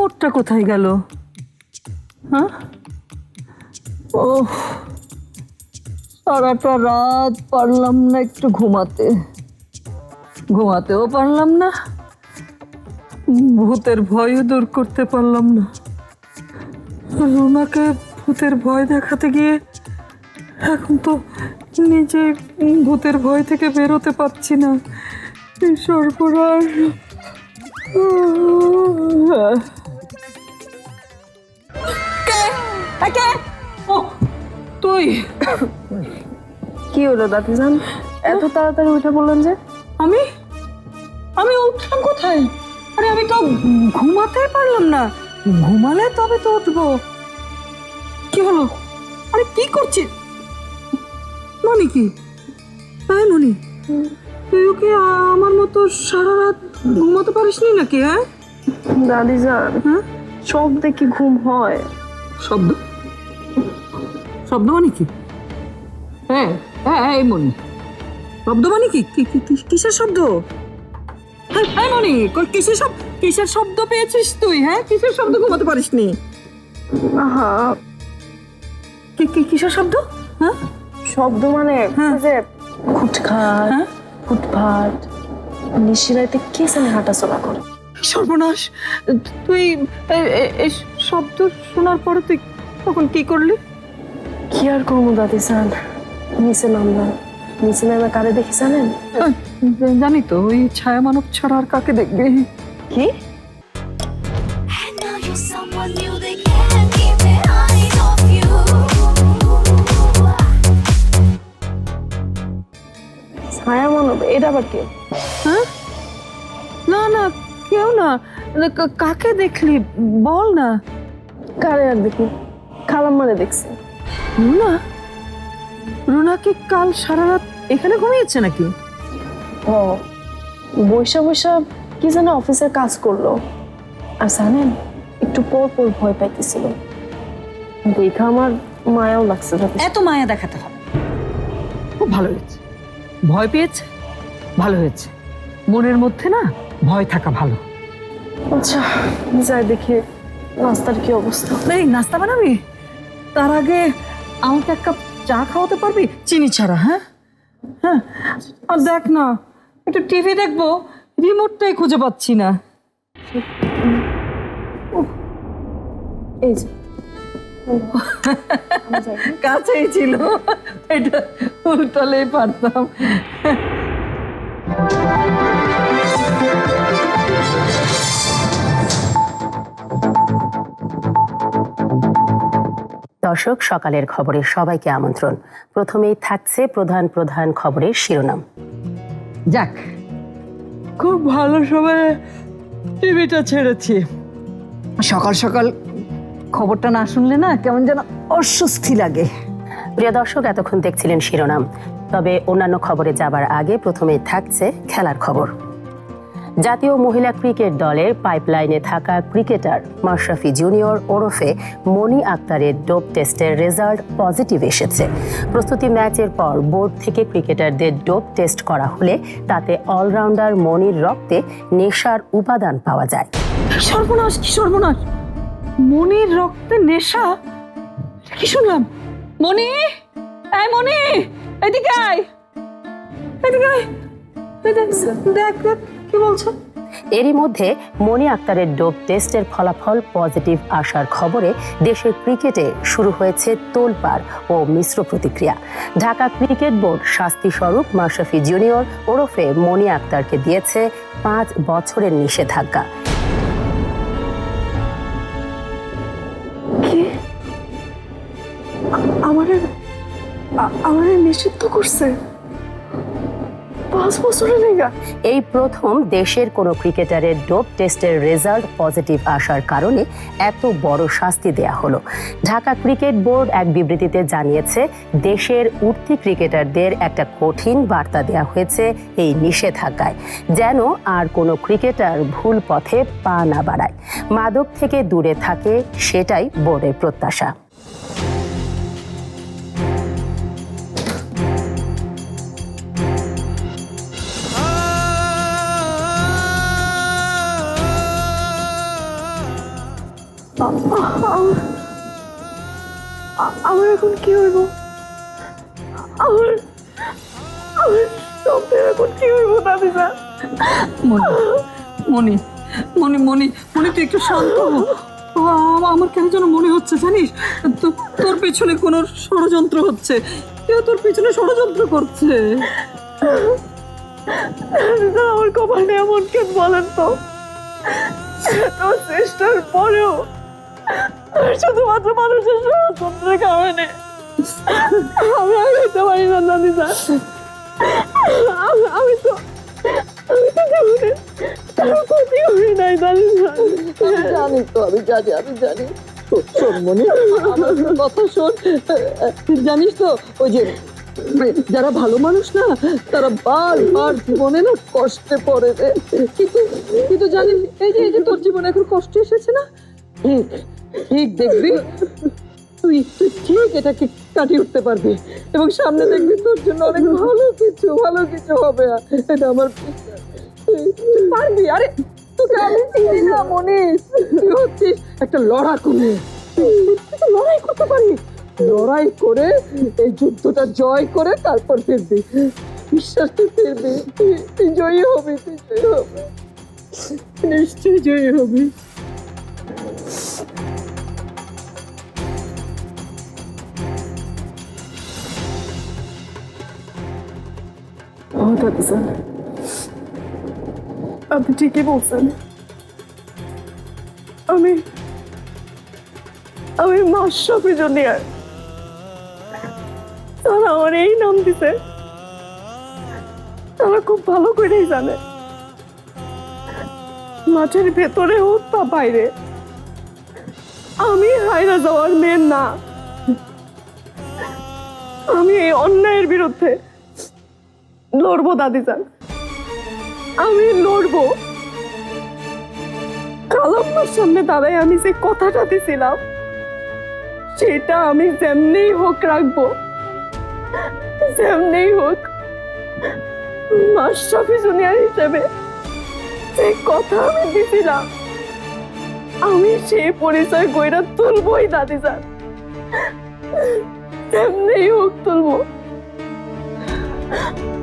রিমোটটা কোথায় গেল? হ্যাঁ? সারাটা রাত পারলাম না একটু ঘুমাতে। ঘুমাতেও পারলাম না। ভূতের ভয়ও দূর করতে পারলাম না। রুনাকে ভূতের ভয় দেখাতে গিয়ে এখন তো নিজে ভূতের ভয় থেকে বেরোতে পারছি না। এই সর্বনাশ কে ও তুই। কি হলো দাদিজান এত তাড়াতাড়ি উঠে বললেন যে? আমি? আমি উঠলাম কোথায়? আরে আমি তো ঘুমাতেই পারলাম না। ঘুমালে তবে তো উঠবো। কি হলো? আরে কি করছিস? মনি কি? হ্যাঁ মনি। তুইও কি আমার মতো সারা রাত ঘুমাতে পারিসনি নাকি হ্যাঁ? দাদিজান হ্যাঁ? সব দেখি ঘুম হয়। শব্দ? শব্দ মানে কি? হ্যাঁ হ্যাঁ এই মনি শব্দ মানে কি কিসের শব্দ? হ্যাঁ হ্যাঁ মনি কিসের শব্দ কিসের শব্দ পেয়েছিস তুই হ্যাঁ? কিসের শব্দ ঘুমাতে পারিসনি? আহা। কি কি কিসের শব্দ? হ্যাঁ? শব্দ মানে হ্যাঁ। যে খুটখাট হ্যাঁ? ফুটফাট নিশিরাইতে কে জানে হাঁটাচলা করে। সর্বনাশ। তুই শব্দ শোনার পরে তুই তখন কি করলি? কি আর করব দাদিজান নিচে নামলাম নিচে নামে কারে দেখি জানেন? জানি তো ওই ছায়া মানব ছাড়া আর কাকে দেখবে? কি. ছায়া মানব এটা আবার কে? হ্যাঁ? না না কেউ না। কাকে দেখলি? বল না। কারে আর দেখি খালাম মানে দেখছি। রুনা? রুনা কি কাল সারা রাত এখানে ঘুমিয়েছে নাকি? ও বৈশা বৈশা কি যেন অফিসের কাজ করল। আর জানেন একটু পর পর ভয় পাইতেছিল। দেখা আমার মায়াও লাগছে। এত মায়া দেখাতে হবে। খুব ভালো হয়েছে। ভয় পেয়েছে? ভালো হয়েছে। মনের মধ্যে না ভয় থাকা ভালো। আচ্ছা যাই দেখি নাস্তার কি অবস্থা। নাস্তা বানাবি? তার আগে আমাকে এক কাপ চা খাওয়াতে পারবি? চিনি ছাড়া হ্যাঁ? হ্যাঁ? আর দেখ না একটু টিভি দেখব রিমোটটাই খুঁজে পাচ্ছি না। এই যে। কাছেই ছিল। এটা উল্টালেই পারতাম। দর্শক সকালের খবরে সবাইকে আমন্ত্রণ। প্রথমেই থাকছে প্রধান প্রধান খবরের শিরোনাম। যাক খুব ভালো সময়ে টিভিটা ছেড়েছি। সকাল সকাল খবরটা না শুনলে না কেমন যেন অস্বস্তি লাগে। প্রিয় দর্শক এতক্ষণ দেখছিলেন শিরোনাম। তবে অন্যান্য খবরে যাবার আগে প্রথমেই থাকছে খেলার খবর। জাতীয় মহিলা ক্রিকেট দলের পাইপলাইনে থাকা ক্রিকেটার মাশরাফি জুনিয়র ওরফে মনি আক্তারের ডোপ টেস্টের রেজাল্ট পজিটিভ এসেছে। প্রস্তুতি ম্যাচের পর বোর্ড থেকে ক্রিকেটারদের ডোপ টেস্ট করা হলে তাতে অলরাউন্ডার মনির রক্তে নেশার উপাদান পাওয়া যায়। সর্বনাশ, কি সর্বনাশ? মনির রক্তে নেশা? কি শুনলাম? মনি? এই মনি! এদিকে আয়! এদিকে আয়! দেখ, কি বলছে? এরই মধ্যে মনি আক্তারের ডোপ টেস্টের ফলাফল পজিটিভ আসার খবরে দেশের ক্রিকেটে শুরু হয়েছে তোলপাড় ও মিশ্র প্রতিক্রিয়া। ঢাকা ক্রিকেট বোর্ড শাস্তি স্বরূপ মাশরাফি জুনিয়র ওরফে মনি আক্তারকে দিয়েছে পাঁচ বছরের নিষেধাজ্ঞা। আমার আমারে নিষিদ্ধ করছে? এই প্রথম দেশের কোনো ক্রিকেটারের ডোপ টেস্টের রেজাল্ট পজিটিভ আসার কারণে এত বড় শাস্তি দেয়া হলো। ঢাকা ক্রিকেট বোর্ড এক বিবৃতিতে জানিয়েছে, দেশের উঠতি ক্রিকেটারদের একটা কঠিন বার্তা দেয়া হয়েছে এই নিষেধাজ্ঞায়, যেন আর কোনো ক্রিকেটার ভুল পথে পা না বাড়ায়। মাদক থেকে দূরে থাকে, সেটাই বোর্ডের প্রত্যাশা। আমার এখন কি হইব? আমার আমার স্বপ্নের এখন কি হইব দাদিজা মনি মনি মনি মনি মনি তুই একটু শান্ত আমার কেন যেন মনে হচ্ছে জানিস? তো- তোর পেছনে কোনো ষড়যন্ত্র হচ্ছে। কেউ তোর পেছনে ষড়যন্ত্র করছে। আমার কপালে এমন কেন বলেন তো। চেষ্টার পরেও শুধুমাত্র আমি আমি- তো আমি তো জানি আমি জানি আমি জানিস তো, ওই যে যারা ভালো মানুষ না, তারা বারবার জীবনে না কষ্টে পড়ে কিন্তু কিন্তু জানিস, এই যে এই যে তোর জীবনে এখন কষ্ট এসেছে না? ঠিক দেখবি? তুই তুই ঠিক এটাকে কাটিয়ে উঠতে পারবি। এবং সামনে দেখবি তোর জন্য অনেক ভালো কিছু ভালো কিছু হবে। এটা আমার পারবি? আরে, তোকে আমি চিনি না মনিস তুই হচ্ছিস? একটা লড়াকু মেয়ে। লড়াই করতে পারিস লড়াই করে এই যুদ্ধটা জয় করে তারপর ফিরবি। বিশ্বাস তুই ফিরবি। তুই জয়ী হবি, তুই জয়ী হবি। নিশ্চয়ই জয়ী হবি। ও দাদিজা আপনি ঠিকই বলছেন আমি আমি মাশরাফি জুনিয়র তারা আমার এই নাম দিছে তারা খুব ভালো করেই জানে মাঠের ভেতরে হোক বা বাইরে আমি হাইরা যাওয়ার মেয়ের না আমি এই অন্যায়ের বিরুদ্ধে লড়বো দাদিজান আমি লড়বো। কালাম্মার সামনে দাঁড়াই আমি যে কথাটা দিছিলাম, সেটা আমি যেমনি হোক রাখব। যেমনি হোক, মাশরাফি জুনিয়র হিসেবে যে কথা আমি দিছিলাম, আমি সে পরিচয় গইরা তুলবই দাদিজান যেমনি হোক তুলবো।